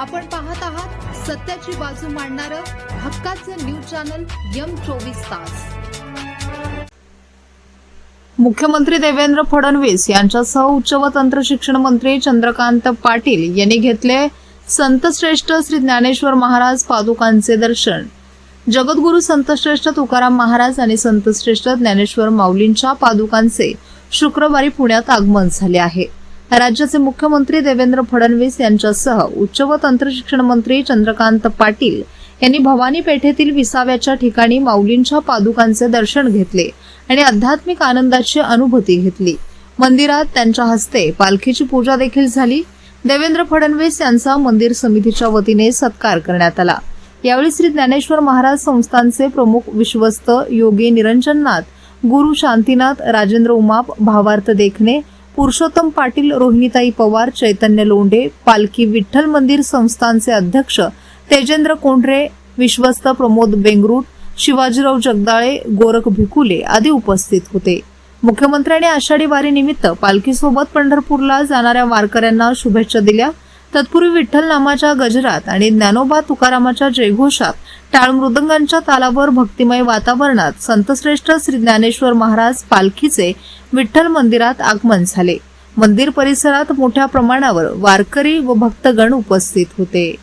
आपण पाहत आहात सत्याची बाजू मांडणार हक्काचं न्यूज चॅनल यम चोवीस तास. मुख्यमंत्री देवेंद्र फडणवीस यांच्यासह उच्च व तंत्र शिक्षण मंत्री चंद्रकांत पाटील यांनी घेतले संतश्रेष्ठ श्री ज्ञानेश्वर महाराज पादुकांचे दर्शन. जगद्गुरु संतश्रेष्ठ तुकाराम महाराज आणि संतश्रेष्ठ ज्ञानेश्वर माऊलींच्या पादुकांचे शुक्रवारी पुण्यात आगमन झाले आहे. राज्याचे मुख्यमंत्री देवेंद्र फडणवीस यांच्यासह उच्च व तंत्रशिक्षण मंत्री चंद्रकांत पाटील यांनी भवानी पेठेतील विसाव्याच्या ठिकाणी माऊलींच्या पादुकांचे दर्शन घेतले आणि आध्यात्मिक आनंदाची अनुभूती घेतली. मंदिरात त्यांच्या हस्ते पालखीची पूजा देखील झाली. देवेंद्र फडणवीस यांचा मंदिर समितीच्या वतीने सत्कार करण्यात आला. यावेळी श्री ज्ञानेश्वर महाराज संस्थानचे प्रमुख विश्वस्त योगी निरंजननाथ गुरु शांतीनाथ राजेंद्र उमाप भावार्थ देखणे पुरुषोत्तम पाटील रोहिणीताई पवार चैतन्य लोंढे पालखी विठ्ठल मंदिर संस्थानचे अध्यक्ष तेजेंद्र कोंढरे विश्वस्त प्रमोद बेंगरूट शिवाजीराव जगदाळे गोरख भिकुले आदी उपस्थित होते. मुख्यमंत्र्यांनी आषाढी वारीनिमित्त पालखीसोबत पंढरपूरला जाणाऱ्या वारकऱ्यांना शुभेच्छा दिल्या. तत्पूर्वी विठ्ठल नामाच्या गजरात आणि ज्ञानोबा तुकारामाच्या जयघोषात टाळ मृदंगांच्या तालावर भक्तिमय वातावरणात संतश्रेष्ठ श्री ज्ञानेश्वर महाराज पालखीचे विठ्ठल मंदिरात आगमन झाले. मंदिर परिसरात मोठ्या प्रमाणावर वारकरी व भक्तगण उपस्थित होते.